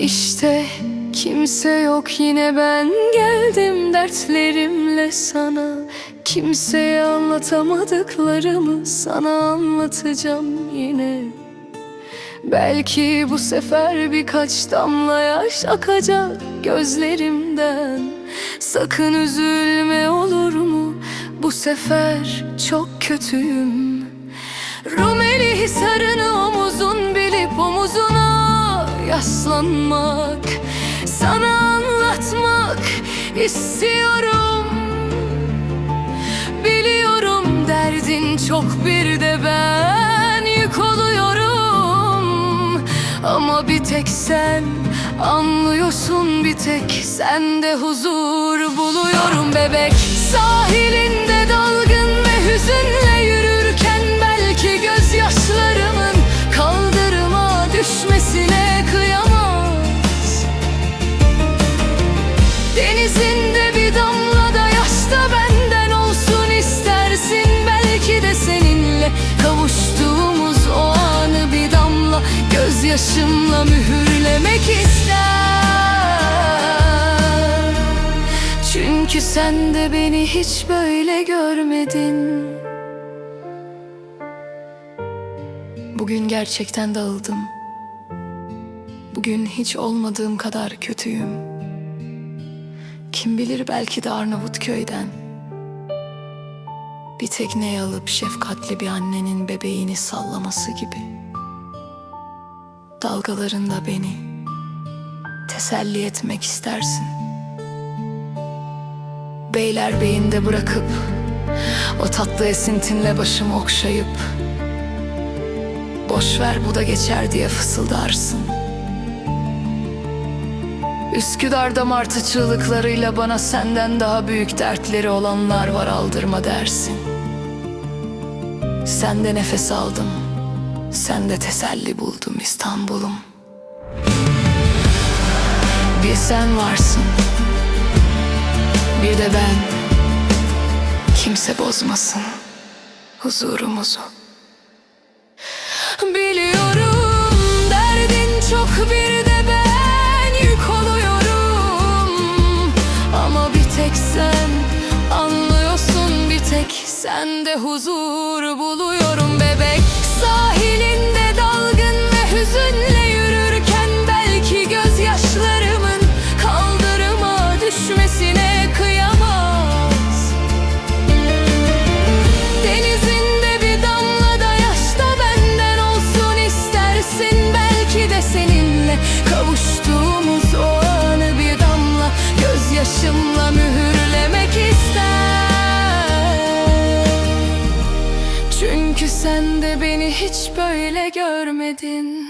İşte kimse yok yine ben geldim dertlerimle sana. Kimseye anlatamadıklarımı sana anlatacağım yine. Belki bu sefer birkaç damla yaş akacak gözlerimden. Sakın üzülme olur mu? Bu sefer çok kötüyüm. Rumeli bilip yaslanmak Sana anlatmak istiyorum. Biliyorum derdin çok bir de ben yük oluyorum. Ama bir tek sen anlıyorsun bir tek Sende huzur buluyorum Gözyaşımla mühürlemek ister. Çünkü sen de beni hiç böyle görmedin. Bugün gerçekten dağıldım. Bugün hiç olmadığım kadar kötüyüm. Kim bilir belki de Arnavutköy'den. Bir tekneye alıp şefkatli bir annenin bebeğini sallaması gibi Dalgalarında beni teselli etmek istersin. Beylerbeyinde bırakıp O tatlı esintinle başımı okşayıp Boş ver bu da geçer diye fısıldarsın. Üsküdar'da martı çığlıklarıyla bana senden daha büyük dertleri olanlar var aldırma dersin. Sen de nefes aldım, sen de teselli buldum İstanbul'um. Bir sen varsın, bir de ben. Kimse bozmasın huzurumuzu. Biliyorum derdin çok bir de ben yük oluyorum Ama bir tek sen anlıyorsun bir tek sende huzur buluyorum Sen de beni hiç böyle görmedin